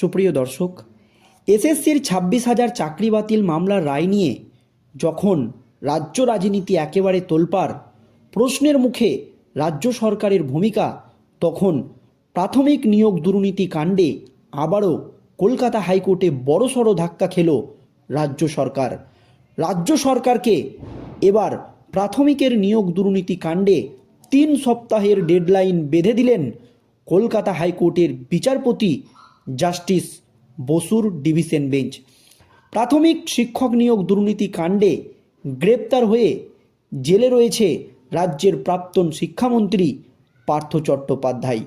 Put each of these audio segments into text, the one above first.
সুপ্রিয় দর্শক, এসএসসির ছাব্বিশ হাজার চাকরি বাতিল মামলার রায় নিয়ে যখন রাজ্য রাজনীতি একেবারে তোলপাড়, প্রশ্নের মুখে রাজ্য সরকারের ভূমিকা, তখন প্রাথমিক নিয়োগ দুর্নীতি কাণ্ডে আবারও কলকাতা হাইকোর্টে বড়সড় ধাক্কা খেল রাজ্য সরকার। রাজ্য সরকারকে এবার প্রাথমিকের নিয়োগ দুর্নীতি কাণ্ডে তিন সপ্তাহের ডেডলাইন বেঁধে দিলেন কলকাতা হাইকোর্টের বিচারপতি জাস্টিস বসুর ডিভিশন বেঞ্চ। প্রাথমিক শিক্ষক নিয়োগ দুর্নীতি কাণ্ডে গ্রেপ্তার হয়ে জেলে রয়েছে রাজ্যের প্রাক্তন শিক্ষামন্ত্রী পার্থ চট্টোপাধ্যায়।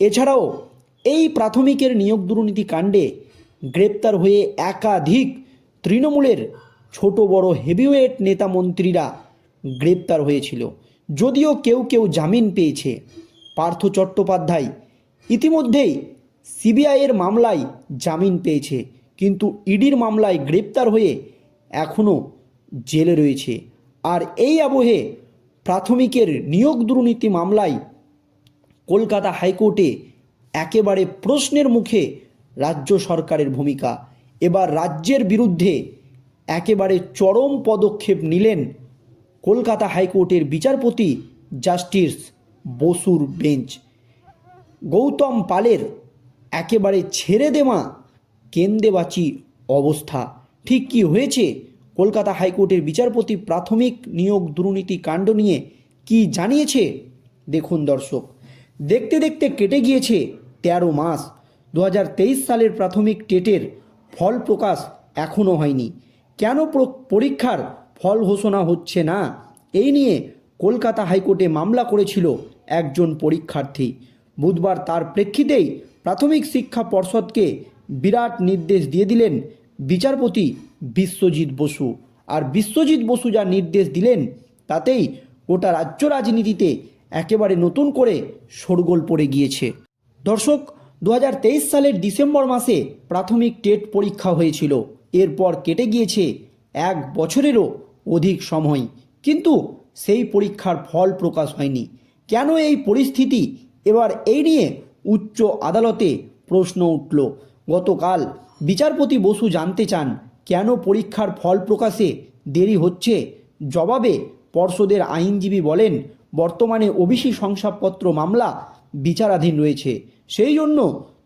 এছাড়াও এই প্রাথমিকের নিয়োগ দুর্নীতি কাণ্ডে গ্রেপ্তার হয়ে একাধিক তৃণমূলের ছোট বড় হেভিওয়েট নেতা মন্ত্রীরা গ্রেপ্তার হয়েছিল। যদিও কেউ কেউ জামিন পেয়েছে। পার্থ চট্টোপাধ্যায় ইতিমধ্যেই সিবিআইয়ের মামলায় জামিন পেয়েছে, কিন্তু ইডির মামলায় গ্রেপ্তার হয়ে এখনও জেলে রয়েছে। আর এই আবহে প্রাথমিকের নিয়োগ দুর্নীতি মামলায় কলকাতা হাইকোর্টে একেবারে প্রশ্নের মুখে রাজ্য সরকারের ভূমিকা। এবার রাজ্যের বিরুদ্ধে একেবারে চরম পদক্ষেপ নিলেন কলকাতা হাইকোর্টের বিচারপতি জাস্টিস বসুর বেঞ্চ। গৌতম পালের একেবারে ছেড়ে দেওয়া কেন্দেবাচি অবস্থা। ঠিক কি হয়েছে? কলকাতা হাইকোর্টের বিচারপতি প্রাথমিক নিয়োগ দুর্নীতি কাণ্ড নিয়ে কি জানিয়েছে? দেখুন দর্শক, দেখতে দেখতে কেটে গিয়েছে তেরো মাস। দু হাজার তেইশ সালের প্রাথমিক টেটের ফল প্রকাশ এখনও হয়নি। কেন পরীক্ষার ফল ঘোষণা হচ্ছে না? এই নিয়ে কলকাতা হাইকোর্টে মামলা করেছিল একজন পরীক্ষার্থী। বুধবার তার প্রেক্ষিতেই প্রাথমিক শিক্ষা পর্ষদকে বিরাট নির্দেশ দিয়ে দিলেন বিচারপতি বিশ্বজিৎ বসু। আর বিশ্বজিৎ বসু যা নির্দেশ দিলেন, তাতেই গোটা রাজ্য রাজনীতিতে একেবারে নতুন করে শোরগোল পড়ে গিয়েছে। দর্শক দু হাজার তেইশ সালের ডিসেম্বর মাসে প্রাথমিক টেট পরীক্ষা হয়েছিল। এরপর কেটে গিয়েছে এক বছরেরও অধিক সময়। কিন্তু সেই পরীক্ষার ফল প্রকাশ হয়নি। কেন এই পরিস্থিতি? এবার এই নিয়ে উচ্চ আদালতে প্রশ্ন উঠল। গতকাল বিচারপতি বসু জানতে চান, কেন পরীক্ষার ফল প্রকাশে দেরি হচ্ছে? জবাবে পর্ষদের আইনজীবী বলেন, বর্তমানে ওবিসি শংসাপত্র মামলা বিচারাধীন রয়েছে। সেই জন্য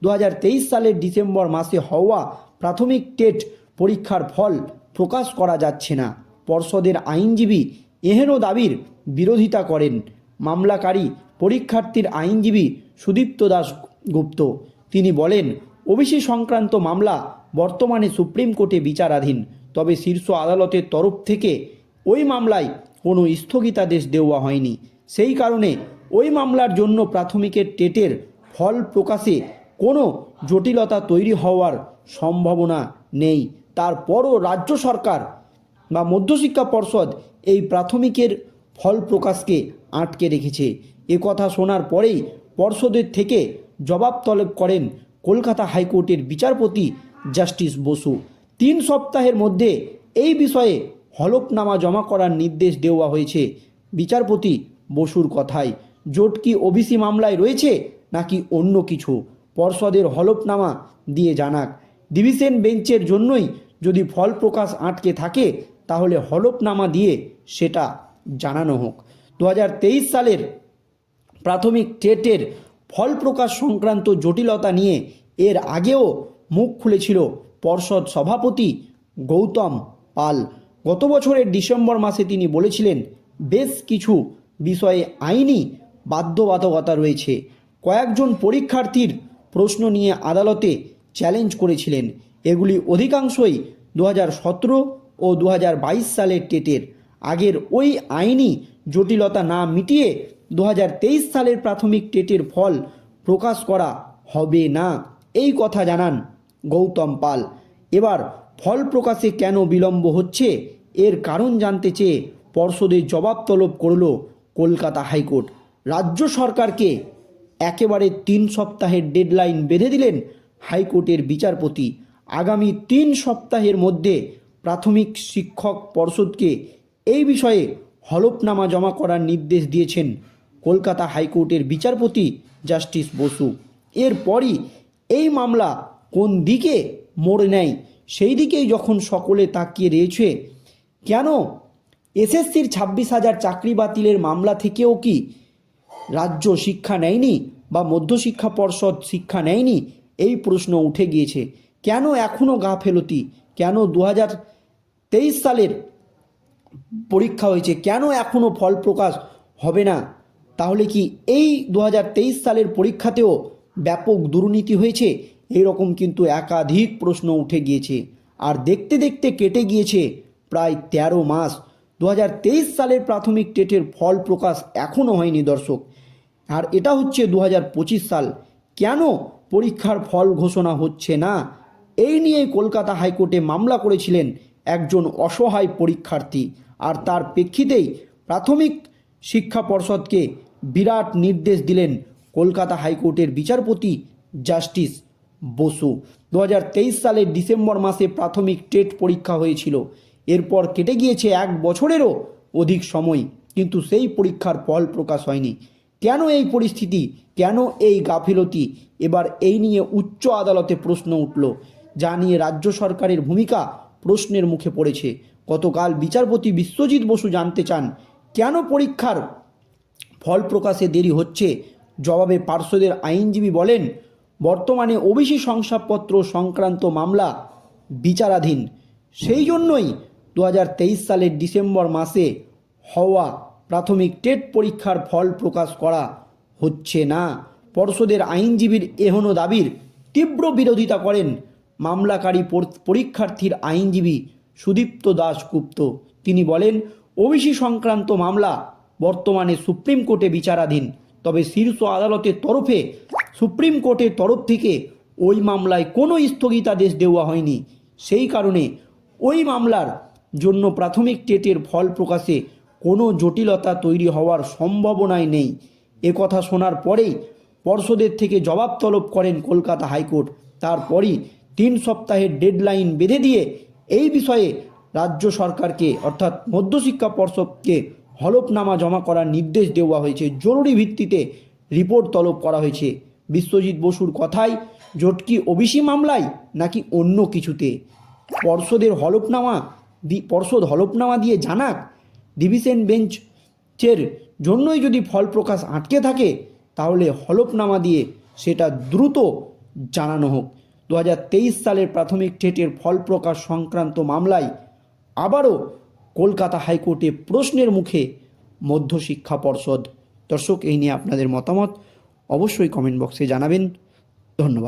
দু হাজার তেইশ সালের ডিসেম্বর মাসে হওয়া প্রাথমিক টেট পরীক্ষার ফল প্রকাশ করা যাচ্ছে না। পর্ষদের আইনজীবী এহেন দাবির বিরোধিতা করেন। মামলাকারী পরীক্ষার্থীর আইনজীবী সুদীপ্ত দাস গুপ্ত। তিনি বলেন, ওবিসি সংক্রান্ত মামলা বর্তমানে সুপ্রিম কোর্টে বিচারাধীন, তবে শীর্ষ আদালতের তরফ থেকে ওই মামলায় কোনো স্থগিতাদেশ দেওয়া হয়নি। সেই কারণে ওই মামলার জন্য প্রাথমিকের টেটের ফল প্রকাশে কোনো জটিলতা তৈরি হওয়ার সম্ভাবনা নেই। তারপরও রাজ্য সরকার বা মধ্যশিক্ষা পর্ষদ এই প্রাথমিকের ফল প্রকাশকে আটকে রেখেছে। এ কথা শোনার পরেই পর্ষদের থেকে জবাব তলব করেন কলকাতা হাইকোর্টের বিচারপতি জাস্টিস বসু। তিন সপ্তাহের মধ্যে এই বিষয়ে হলফনামা জমা করার নির্দেশ দেওয়া হয়েছে বিচারপতি বসুর কথায়। জোট কি ওবিসি মামলায় রয়েছে নাকি অন্য কিছু? পর্ষদের হলফনামা দিয়ে জানাক। ডিভিশন বেঞ্চের জন্যই যদি ফল প্রকাশ আটকে থাকে, তাহলে হলফনামা দিয়ে সেটা জানানো হোক। দু হাজার তেইশ সালের প্রাথমিক টেটের ফল প্রকাশ সংক্রান্ত জটিলতা নিয়ে এর আগেও মুখ খুলেছিল পর্ষদ সভাপতি গৌতম পাল। গত বছরের ডিসেম্বর মাসে তিনি বলেছিলেন, বেশ কিছু বিষয়ে আইনি বাধ্যবাধকতা রয়েছে। কয়েকজন পরীক্ষার্থীর প্রশ্ন নিয়ে আদালতে চ্যালেঞ্জ করেছিলেন। এগুলি অধিকাংশই দু হাজার সতেরো ও দু হাজার বাইশ সালের টেটের। আগের ওই আইনি জটিলতা না মিটিয়ে দু হাজার তেইশ সালের প্রাথমিক টেটের ফল প্রকাশ করা হবে না। এই কথা জানান গৌতম পাল। এবার ফল প্রকাশে কেন বিলম্ব হচ্ছে, এর কারণ জানতে চেয়ে পর্ষদের জবাব তলব করল কলকাতা হাইকোর্ট। রাজ্য সরকারকে একেবারে তিন সপ্তাহের ডেডলাইন বেঁধে দিলেন হাইকোর্টের বিচারপতি। আগামী তিন সপ্তাহের মধ্যে প্রাথমিক শিক্ষক পর্ষদকে এই বিষয়ে হলফনামা জমা করার নির্দেশ দিয়েছেন কলকাতা হাইকোর্টের বিচারপতি জাস্টিস বসু। এরপরই এই মামলা কোন দিকে মোড় নেয়, সেই দিকেই যখন সকলে তাকিয়ে রয়েছে, কেন এসএসসির ছাব্বিশ হাজার চাকরি বাতিলের মামলা থেকেও কি রাজ্য শিক্ষা নেয়নি বা মধ্যশিক্ষা পর্ষদ শিক্ষা নেয়নি? এই প্রশ্ন উঠে গিয়েছে। কেন এখনও গাফেলতি কেন দু হাজার তেইশ সালের পরীক্ষা হয়েছে? কেন এখনও ফল প্রকাশ হবে না? তাহলে কি এই দু হাজার তেইশ সালের পরীক্ষাতেও ব্যাপক দুর্নীতি হয়েছে? এরকম কিন্তু একাধিক প্রশ্ন উঠে গিয়েছে। আর দেখতে দেখতে কেটে গিয়েছে প্রায় ১৩ মাস। দু হাজার তেইশ সালের প্রাথমিক টেটের ফল প্রকাশ এখনও হয়নি দর্শক। আর এটা হচ্ছে দু হাজার পঁচিশ সাল। কেন পরীক্ষার ফল ঘোষণা হচ্ছে না? এই নিয়ে কলকাতা হাইকোর্টে মামলা করেছিলেন একজন অসহায় পরীক্ষার্থী। আর তার প্রেক্ষিতেই প্রাথমিক শিক্ষা পর্ষদকে বিরাট নির্দেশ দিলেন কলকাতা হাইকোর্টের বিচারপতি জাস্টিস বসু। দু হাজার তেইশ সালের ডিসেম্বর মাসে প্রাথমিক টেট পরীক্ষা হয়েছিল। এরপর কেটে গিয়েছে এক বছরেরও অধিক সময়, কিন্তু সেই পরীক্ষার ফল প্রকাশ হয়নি। কেন এই পরিস্থিতি? কেন এই গাফিলতি? এবার এই নিয়ে উচ্চ আদালতে প্রশ্ন উঠল। যা নিয়ে রাজ্য সরকারের ভূমিকা প্রশ্নের মুখে পড়েছে। গতকাল বিচারপতি বিশ্বজিৎ বসু জানতে চান, কেন পরীক্ষার ফল প্রকাশে দেরি হচ্ছে। জবাবে পার্শ্বদের আইনজীবী বলেন, বর্তমানে ওবিসি শংসাপত্র সংক্রান্ত মামলা বিচারাধীন। সেই জন্যই দু হাজার তেইশ সালের ডিসেম্বর মাসে হওয়া প্রাথমিক টেট পরীক্ষার ফল প্রকাশ করা হচ্ছে না। পর্ষদের আইনজীবীর এহনো দাবির তীব্র বিরোধিতা করেন মামলাকারী পরীক্ষার্থীর আইনজীবী সুদীপ্ত দাশগুপ্ত। তিনি বলেন, ওবিসি সংক্রান্ত মামলা বর্তমানে সুপ্রিম কোর্টে বিচারাধীন। তবে শীর্ষ আদালতের তরফে সুপ্রিম কোর্টের তরফ থেকে ওই মামলায় কোনো স্থগিতাদেশ দেওয়া হয়নি। সেই কারণে ওই মামলার জন্য প্রাথমিক টেটের ফল প্রকাশে কোনো জটিলতা তৈরি হওয়ার সম্ভাবনাই নেই। কথা শোনার পরেই পর্ষদের থেকে জবাব তলব করেন কলকাতা হাইকোর্ট। তারপরই তিন সপ্তাহের ডেডলাইন বেঁধে দিয়ে এই বিষয়ে রাজ্য সরকারকে, অর্থাৎ মধ্যশিক্ষা পর্ষদকে হলফনামা জমা করার নির্দেশ দেওয়া হয়েছে। জরুরি ভিত্তিতে রিপোর্ট তলব করা হয়েছে। বিশ্বজিৎ বসুর কথায় জটকি ওবিসি মামলায় নাকি অন্য কিছুতে? পর্ষদের হলফনামা পর্ষদ হলফনামা দিয়ে জানাক, ডিভিশন বেঞ্চের জন্যই যদি ফল প্রকাশ আটকে থাকে, তাহলে হলফনামা দিয়ে সেটা দ্রুত জানানো হোক। দু হাজার তেইশ সালের প্রাথমিক টেটের ফল প্রকাশ সংক্রান্ত মামলায় আবারও কলকাতা হাইকোর্টে প্রশ্নের মুখে মধ্য শিক্ষা পর্ষদ। দর্শক, এই নিয়ে আপনাদের মতামত অবশ্যই কমেন্ট বক্সে জানাবেন। ধন্যবাদ।